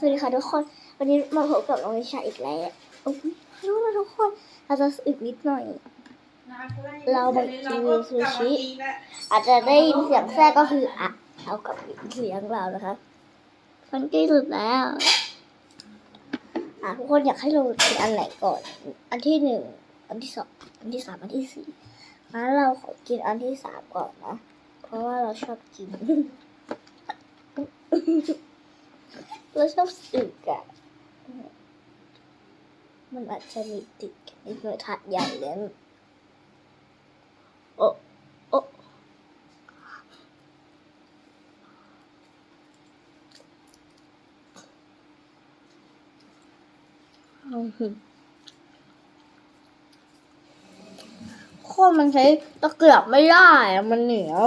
สวัสดีค่ะทุกคน วันนี้มาพบกับน้องนิชาอีกแล้วโอ้ยรู้นะทุกคนอาจจะอึกนิดหน่อย เรามากินซูชิ อาจจะได้ยินเสียงแทรกก็คืออะเอากับเสียงเรานะคะฟันกี้สุดแล้ว อะทุกคนอยากให้เรากินอันไหนก่อน อันที่หนึ่ง อันที่สอง อันที่สาม อันที่สี่งั้นเราขอกินอันที่สามก่อนนะ เพราะว่าเราชอบกิน เราชอบสึกอะมันอาจจะมีติดกันนิดหน่อยถาดใหญ่เลยนะโอ้โอ้อื้อหือโคตรมันใช้ตะเกียบไม่ได้อะมันเหนียว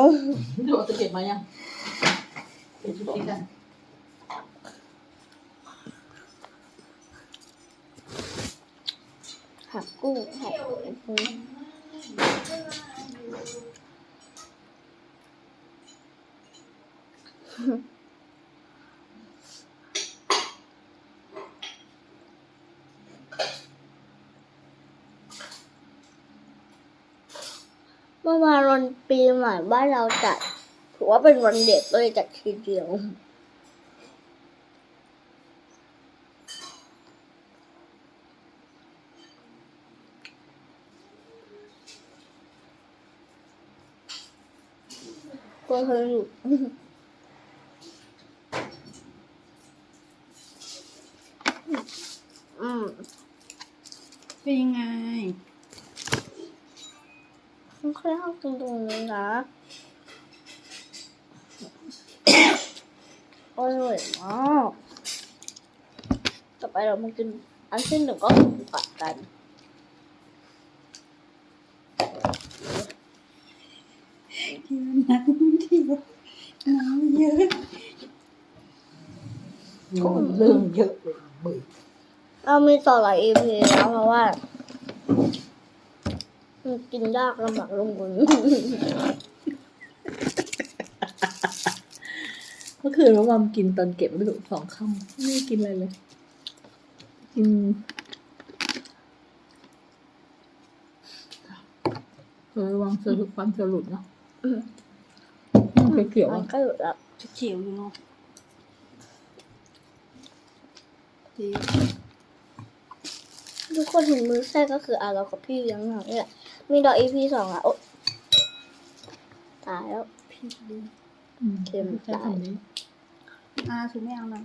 โดนตะเก็บมายังเก็บชุดนี้กัน หักกุ้งหักกุ้งเมื่อวานวันปีใหม่บ้านเราจัดถือว่าเป็นวันเด็กเลยจัดทีเดียว ก็สนุกอืมเป็นยังไงมันค่อยเข้าตรงตรงนี้นะอร่อยมากต่อไปเรามากินอันที่หนึ่งก็คือผัดกัน กินน้ำที่น้ำเยอะโอ้เรื่องเยอะเลยเบื่อเรามีต่อหลาย EP แล้วเพราะว่ามันกินยากลำบากลงบนเมื่อคืนราวามกินตอนเก็บไม่ถูกสองคำไม่กินอะไรเลย กินเออระวังเสือความสลุดเนาะ มันเขียวมันก็แล้วเขียวอยู่เนาะทุกคนเห็นมือแทรกก็คืออะเรากับพี่เลี้ยงหนังเนี่ยมีดอก EP สองอะโอ๊ตายแล้วพี่ดีเค็มใช้คำนี้อ่าถือไม่เอาหน่อย